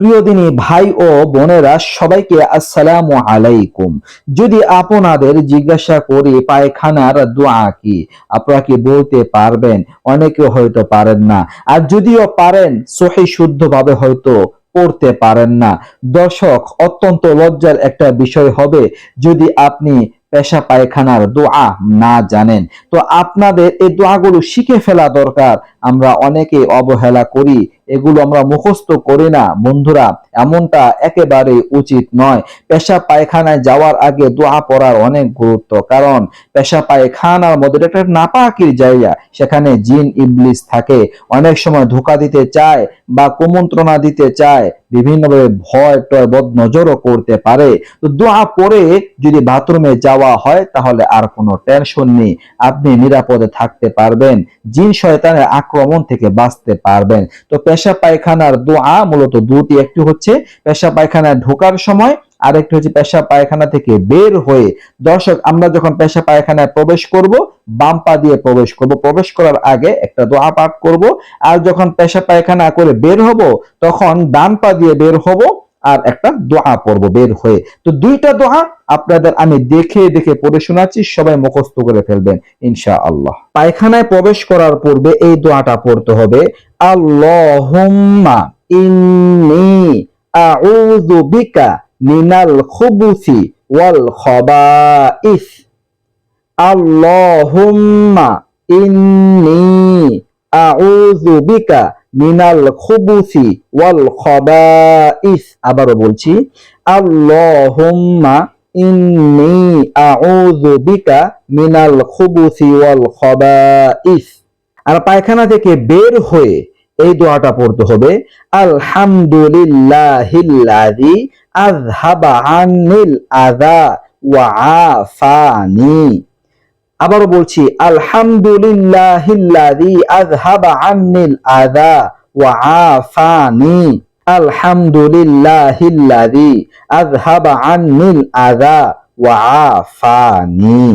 প্রিয় দিনী ভাই ও বোনেরা, সবাইকে আসসালামু আলাইকুম। যদি আপনাদের জিজ্ঞাসা করি, পায়খানার দোয়া কি? আপনারা কি বলতে পারবেন? অনেকে হয়তো পারেন না। আর যদিও পারেন, সহি শুদ্ধভাবে হয়তো পড়তে পারেন না। দর্শক, অত্যন্ত লজ্জার একটা বিষয় হবে, যদি আপনি পেশা পায়খানার দোয়া না জানেন। তো আপনাদের এই দোয়াগুলো শিখে ফেলা দরকার। আমরা অনেকে অবহেলা করি, এগুলো আমরা মুখস্থ করি না। বন্ধুরা, এমনটা একেবারে উচিত নয়। পেশা পায়খানায় যাওয়ার আগে দোয়া পড়ার অনেক গুরুত্ব, কারণ পেশা পায়খানার মধ্যে একটা নাপাকির জায়গা, সেখানে জিন, ইবলিস থাকে। অনেক সময় ধোকা দিতে চায় বা কুমন্ত্রণা দিতে চায়, বিভিন্নভাবে ভয় টয় বদ নজরও করতে পারে। তো দোয়া পড়ে যদি বাথরুমে যাওয়া হয়, তাহলে আর কোনো টেনশন নেই। আপনি নিরাপদে থাকতে পারবেন। জিন শয়তানের আক্রমণ থেকে বাঁচতে পারবেন। তো পেশা পায়খানার দোয়া মূলত দুটি, একটি হচ্ছে পেশা পায়খানায় ঢোকার সময়, আরেকটি হচ্ছে পেশা পায়খানা থেকে বের হয়ে। দর্শক, আমরা যখন পেশা পায়খানায় প্রবেশ করব, বাম পা দিয়ে প্রবেশ করব। প্রবেশ করার আগে একটা দোয়া পাঠ করব। আর যখন পেশা পায়খানা করে বের হব, তখন ডান পা দিয়ে বের হব আর একটা দোয়া পড়ব, বের হয়ে। তো দুইটা দোয়া আপনাদের আমি দেখে দেখে পড়ে শোনাচ্ছি, সবাই মুখস্থ করে ফেলবেন ইনশা আল্লাহ পায়খানায় প্রবেশ করার পূর্বে এই দোয়াটা পড়তে হবে, আল্লাহুম্মা ইন্নি আউযু বিকা মিনাল খুবুসি ওয়াল খবাইস। আল্লাহুম্মা ইন্নি আউযু বিকা মিনাল খুবুসি ওয়াল খবাইস। আবারও বলছি, আল্লাহুম্মা ইন্নি আউযু বিকা মিনাল খুবুসি ওয়াল খবাইস। আর পায়খানা থেকে বের হয়ে এই দোয়াটা পড়তে হবে, আলহামদুলিল্লাহিল্লাযী আযহাবা আন্নিল আযা ওয়া আফানি। আবারও বলছি আলহামদুলিল্লাহিল্লাযী আযহাবা আন্নিল আযা ওয়া আফানি। আলহামদুলিল্লাহিল্লাযী আযহাবা আন্নিল আযা ওয়া আফানি।